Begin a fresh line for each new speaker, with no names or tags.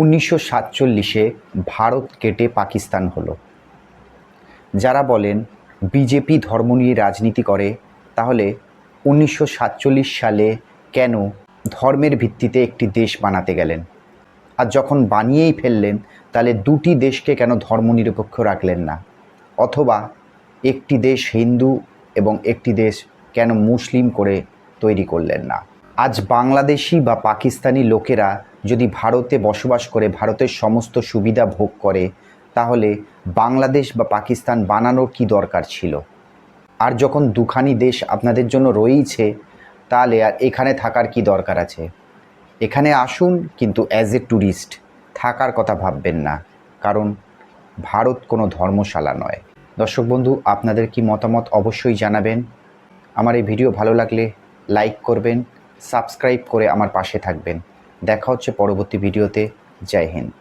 উনিশশো সাতচল্লিশে ভারত কেটে পাকিস্তান হলো। যারা বলেন বিজেপি ধর্ম নিয়ে রাজনীতি করে, তাহলে উনিশশো সাতচল্লিশ সালে কেন ধর্মের ভিত্তিতে একটি দেশ বানাতে গেলেন? আর যখন বানিয়েই ফেললেন, তাহলে দুটি দেশকে কেন ধর্মনিরপেক্ষ রাখলেন না? অথবা একটি দেশ হিন্দু এবং একটি দেশ কেন মুসলিম করে তৈরি করলেন না? আজ বাংলাদেশি বা পাকিস্তানি লোকেরা যদি ভারতে বসবাস করে, ভারতের সমস্ত সুবিধা ভোগ করে, তাহলে বাংলাদেশ বা পাকিস্তান বানানোর কি দরকার ছিল? আর যখন দুখানি দেশ আপনাদের জন্য রয়েইছে, তাহলে আর এখানে থাকার কি দরকার আছে? এখানে আসুন, কিন্তু অ্যাজ এ ট্যুরিস্ট থাকার কথা ভাববেন না, কারণ ভারত কোনো ধর্মশালা নয়। দর্শক বন্ধু, আপনাদের কি মতামত অবশ্যই জানাবেন। আমার এই ভিডিও ভালো লাগলে লাইক করবেন সাবস্ক্রাইব করে আমার পাশে থাকবেন। দেখা হচ্ছে পরবর্তী ভিডিওতে। জয় হিন্দ।